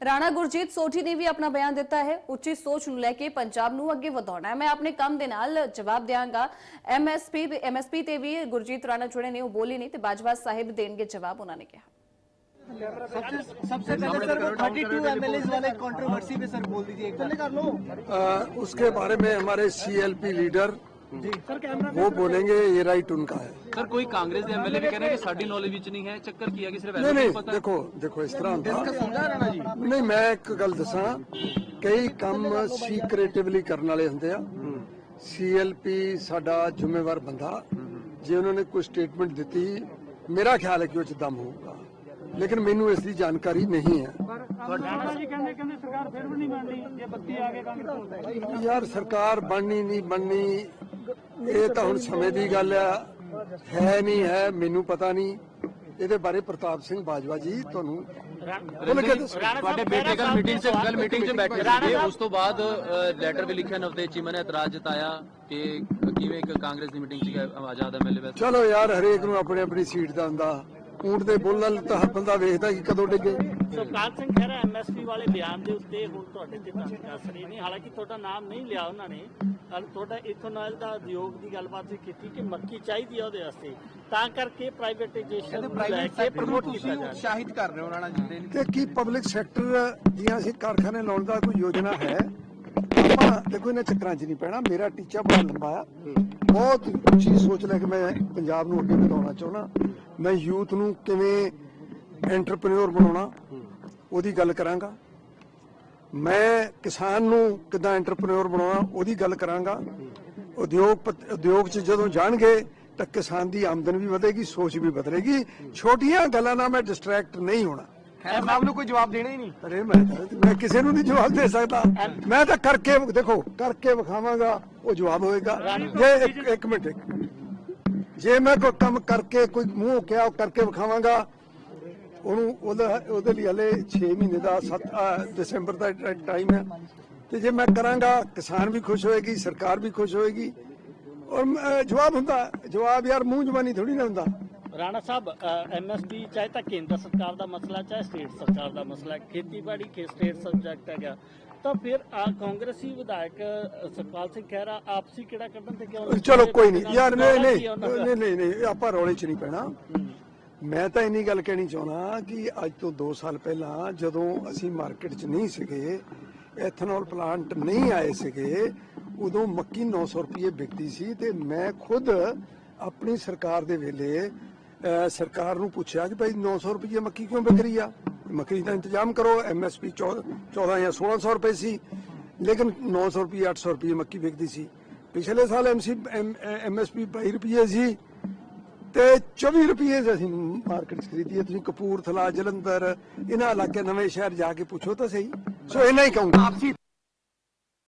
ਰਾਣਾ ਗੁਰਜੀਤ ਸੋਢੀ ਨੇ ਵੀ ਆਪਣਾ ਬਿਆਨ ਦਿੱਤਾ ਹੈ ਉੱਚੀ ਸੋਚ ਨੂੰ ਲੈ ਕੇ ਪੰਜਾਬ ਨੂੰ ਅੱਗੇ ਵਧਾਉਣਾ ਹੈ ਮੈਂ ਆਪਣੇ ਕੰਮ ਦੇ ਨਾਲ ਜਵਾਬ ਦਿਆਂਗਾ ਐਮਐਸਪੀ ਐਮਐਸਪੀ ਤੇ ਵੀ ਗੁਰਜੀਤ ਰਾਣਾ ਜਿਹੜੇ ਨੇ ਉਹ ਬੋਲੇ ਨਹੀਂ ਤੇ ਬਾਜਵਾ ਸਾਹਿਬ ਦੇਣਗੇ ਜਵਾਬ ਉਹਨਾਂ ਨੇ ਕਿਹਾ सबसे पहले सर वो 32 एमएलए वाले कंट्रोवर्सी पे सर बोल दीजिए एक बार कर लो अ, उसके बारे में हमारे सीएलपी लीडर वो बोलेंगे ये राइट उनका है ਸਰ ਕੋਈ ਕਾਂਗਰਸ ਦੇ ਐਮਐਲਏ ਵੀ ਕਹਿੰਦੇ ਕਿ ਸਾਡੀ ਨੌਲੇਜ ਵਿੱਚ ਨਹੀਂ ਹੈ ਚੱਕਰ ਕੀ ਹੈ ਕਿ ਸਿਰਫ नहीं ਐਮਐਲਏ नहीं ਪਤਾ देखो देखो इस तरह ਹੁੰਦਾ ਨਹੀਂ ਮੈਂ ਇੱਕ ਗੱਲ ਦੱਸਾਂ ਕਈ ਕੰਮ ਸੀਕ੍ਰੀਟਿਵਲੀ ਕਰਨ ਵਾਲੇ ਹੁੰਦੇ ਆ ਸੀਐਲਪੀ ਸਾਡਾ ਜ਼ਿੰਮੇਵਾਰ ਬੰਦਾ ਜੇ ਉਹਨਾਂ ਨੇ ਕੋਈ ਸਟੇਟਮੈਂਟ ਦਿੱਤੀ ਮੇਰਾ ਖਿਆਲ ਹੈ ਕਿ ਉਹ ਚ ਦਮ ਹੋਊਗਾ ਲੇਕਿਨ ਮੈਨੂੰ ਇਸ ਦੀ ਜਾਣਕਾਰੀ ਨਹੀਂ ਹੈ ਰਾਣਾ ਜੀ ਕਹਿੰਦੇ ਕਹਿੰਦੇ ਸਰਕਾਰ ਫਿਰ ਵੀ ਨਹੀਂ ਬਣਨੀ ਜੇ ਬੱਤੀ ਆ ਗਏ ਕਾਂਗਰਸ ਯਾਰ ਸਰਕਾਰ ਬਣਨੀ ਨਹੀਂ ਬਣਨੀ ਇਹ ਤਾਂ ਹੁਣ ਸਮੇਂ ਦੀ ਗੱਲ ਆ। ਹੈ ਨਹੀਂ ਹੈ ਮੈਨੂੰ ਪਤਾ ਨਹੀਂ। ਇਹਦੇ ਬਾਰੇ ਪ੍ਰਤਾਪ ਸਿੰਘ ਬਾਜਵਾ ਜੀ ਤੁਹਾਨੂੰ। ਤੁਹਾਡੇ ਬੇਟੇ ਕੱਲ ਮੀਟਿੰਗ 'ਚ ਕੱਲ ਮੀਟਿੰਗ 'ਚ ਬੈਠੇ ਸੀਗੇ। ਉਸ ਤੋਂ ਬਾਅਦ ਲੈਟਰ ਵੀ ਲਿਖਿਆ ਨਵਦੇਵ ਚੀਮਾ ਨੇ ਇਤਰਾਜ਼ ਜਤਾਇਆ ਕਿ ਕਿਵੇਂ ਇੱਕ ਕਾਂਗਰਸ ਦੀ ਮੀਟਿੰਗ 'ਚ ਆਜ਼ਾਦ ਐਮਐਲਏ ਵੈਸੇ। ਚਲੋ ਯਾਰ ਹਰੇਕ ਨੂੰ ਆਪਣੀ ਆਪਣੀ ਸੀਟ ਦਾ ਹੁੰਦਾ। ਊਂਟ ਦੇ ਬੁੱਲ ਨਾਲ ਤਾਂ ਹਰ ਬੰਦਾ ਵੇਖਦਾ ਕਿ ਕਦੋਂ ਡਿੱਗੇ। ਸੁਖਪਾਲ ਸਿੰਘ ਖਹਿਰਾ ਐਮਐਸਪੀ ਵਾਲੇ ਬਿਆਨ ਦੇ ਉੱਤੇ ਹੁਣ ਤੁਹਾਡੇ ਤੇ ਰਹੀ ਨਹੀਂ। ਹਾਲਾਂਕਿ ਤੁਹਾਡਾ ਨਾਮ ਨਹੀਂ ਲਿਆ ਉਹਨਾਂ ਨੇ। ਪਰ ਤੁਹਾਡਾ ਇਥੋਨੋਇਲ ਦਾ ਉਦਯੋਗ ਦੀ ਗੱਲਬਾਤ ਵੀ ਕੀਤੀ ਕਿ ਮੱਕੀ ਚਾਹੀਦੀ ਆ ਉਹਦੇ ਵਾਸਤੇ। ਤਾਂ ਕਰਕੇ ਪ੍ਰਾਈਵੇਟਾਈਜੇਸ਼ਨ ਨੂੰ ਲੈ ਪ੍ਰਾਈਵੇਟ ਕੇ ਸੈਕਟਰ ਨੂੰ ਪ੍ਰਮੋਟ ਕੀਤਾ ਤੁਸੀਂ ਜਾ ਰਿਹਾ। ਉਤਸ਼ਾਹਿਤ ਕਰ ਰਹੇ ਹੋ ਰਾਣਾ ਜੀ ਦੇ ਕਿ ਕੀ ਪਬਲਿਕ ਸੈਕਟਰ ਦੀਆਂ ਅਸੀਂ ਕਾਰਖਾਨੇ ਲਾਉਣ ਦਾ ਕੋਈ ਯੋਜਨਾ ਹੈ? ਆਪਾਂ ਦੇਖੋ ਇਹਨਾਂ ਚੱਕਰਾਂ 'ਚ ਨਹੀਂ ਪੈਣਾ ਮੇਰਾ ਟੀਚਾ ਬੜਾ ਲੰਬਾ ਆ। ਬਹੁਤ ਉੱਚੀ ਸੋਚ ਲੈ ਕੇ ਮੈਂ ਪੰਜਾਬ ਨੂੰ ਅੱਗੇ ਵਧਾਉਣਾ ਚਾਹੁੰਦਾ। ਮੈਂ ਯੂਥ ਨੂੰ ਕਿਵੇਂ ਐਂਟਰਪ੍ਰੈਨਿਓਰ ਬਣਾਉਣਾ ਉਹਦੀ ਗੱਲ ਕਰਾਂਗਾ। ਮੈਂ ਕਿਸਾਨ ਨੂੰ ਕਿਦਾਂ ਐਂਟਰਪ੍ਰੈਨਿਓਰ ਬਣਾਉਣਾ ਉਹਦੀ ਗੱਲ ਕਰਾਂਗਾ। ਉਦਯੋਗ ਉਦਯੋਗ 'ਚ ਜਦੋਂ ਜਾਣਗੇ ਤਾਂ ਕਿਸਾਨ ਦੀ ਆਮਦਨ ਵੀ ਵਧੇਗੀ ਸੋਚ ਵੀ ਬਦਲੇਗੀ। ਛੋਟੀਆਂ ਗੱਲਾਂ ਨਾਲ ਮੈਂ ਡਿਸਟਰੈਕਟ ਨਹੀਂ ਹੋਣਾ। ਸਾਹਿਬ ਨੂੰ ਕੋਈ ਜਵਾਬ ਦੇਣਾ ਹੀ ਨਹੀਂ। ਅਰੇ ਮੈਂ ਮੈਂ ਕਿਸੇ ਨੂੰ ਨਹੀਂ ਜਵਾਬ ਦੇ ਸਕਦਾ। ਮੈਂ ਤਾਂ ਕਰਕੇ ਦੇਖੋ ਕਰਕੇ ਵਿਖਾਵਾਂਗਾ ਉਹ ਜਵਾਬ ਹੋਏਗਾ। ਜੇ ਇੱਕ ਇੱਕ ਮਿੰਟ ਇੱਕ ਮਿੰਟ। ਜੇ ਮੈਂ ਕੋਈ ਕੰਮ ਕਰਕੇ ਕੋਈ ਮੂੰਹ ਕਿਹਾ ਉਹ ਕਰਕੇ ਵਿਖਾਵਾਂਗਾ ਉਹਨੂੰ ਉਹਦਾ ਉਹਦੇ ਲਈ ਹਲੇ 6 ਮਹੀਨੇ ਦਾ 7 ਦਸੰਬਰ ਦਾ ਟਾਈਮ ਹੈ। ਤੇ ਜੇ ਮੈਂ ਕਰਾਂਗਾ ਕਿਸਾਨ ਵੀ ਖੁਸ਼ ਹੋਏਗੀ ਸਰਕਾਰ ਵੀ ਖੁਸ਼ ਹੋਏਗੀ। ਔਰ ਜਵਾਬ ਹੁੰਦਾ ਜਵਾਬ ਯਾਰ ਮੂੰਹ ਜ਼ਬਾਨੀ ਥੋੜੀ ਨਾ ਹੁੰਦਾ। ਰਾਣਾ ਸਾਹਿਬ ਐਮਐਸਪੀ ਚਾਹੇ ਤਾਂ ਕੇਂਦਰ ਸਰਕਾਰ ਦਾ ਮਸਲਾ ਚਾਹੇ ਸਟੇਟ ਸਰਕਾਰ ਦਾ ਮਸਲਾ ਖੇਤੀਬਾੜੀ ਕੇ ਸਟੇਟ ਸਬਜੈਕਟ ਹੈਗਾ। ਤਾਂ ਫਿਰ ਆਹ ਕਾਂਗਰਸੀ ਵਿਧਾਇਕ ਅ, ਸੁਖਪਾਲ ਸਿੰਘ ਖਹਿਰਾ ਆਪਸੀ ਕਿਹੜਾ ਕੱਢਣ ਤੇ ਕਿਉਂ? ਚਲੋ ਕੋਈ ਨਹੀਂ। ਯਾਰ? ਨਹੀਂ ਨਹੀਂ ਨਹੀਂ ਆਪਾਂ ਰੌਲੇ 'ਚ ਨਹੀਂ ਪੈਣਾ। ਮੈਂ ਤਾਂ ਇੰਨੀ ਗੱਲ ਕਹਿਣੀ ਚਾਹੁੰਦਾ ਕਿ ਅੱਜ ਤੋਂ 2 ਸਾਲ ਪਹਿਲਾਂ ਜਦੋਂ ਅਸੀਂ ਮਾਰਕੀਟ 'ਚ ਨਹੀਂ ਸੀਗੇ, ਐਥਨੋਲ ਪਲਾਂਟ ਨਹੀਂ ਆਏ ਸੀਗੇ, ਉਦੋਂ ਮੱਕੀ 900 ਰੁਪਏ ਵਿਕਦੀ ਸੀ ਤੇ ਮੈਂ ਖੁਦ ਆਪਣੀ ਸਰਕਾਰ ਦੇ ਵੇਲੇ ਸਰਕਾਰ ਨੂੰ ਪੁੱਛਿਆ ਕਿ ਭਾਈ 900 ਰੁਪਏ ਮੱਕੀ ਕਿਉਂ ਵਿਕ ਰਹੀ ਆ? ਮੱਕੀ ਦਾ ਇੰਤਜ਼ਾਮ ਕਰੋ ਐਮਐਸਪੀ 14 ਜਾਂ 1600 ਰੁਪਏ ਸੀ, ਲੇਕਿਨ 900 ਰੁਪਏ 800 ਰੁਪਏ ਮੱਕੀ ਵਿਕਦੀ ਸੀ। ਪਿਛਲੇ ਸਾਲ ਐਮਸੀ ਐਮਐਸਪੀ 22 ਰੁਪਏ ਸੀ ਤੇ 24 ਰੁਪਏ ਚ ਅਸੀਂ ਮਾਰਕੀਟ ਚ ਖਰੀਦੀ ਹੈ ਤੁਸੀਂ ਕਪੂਰਥਲਾ, ਜਲੰਧਰ, ਇਹਨਾਂ ਇਲਾਕੇ ਨਵੇਂ ਸ਼ਹਿਰ ਜਾ ਕੇ ਪੁੱਛੋ ਤਾਂ ਸਹੀ। ਸੋ ਇਹਨਾਂ ਹੀ ਕਹੂੰਗਾ। ਆਪਸੀ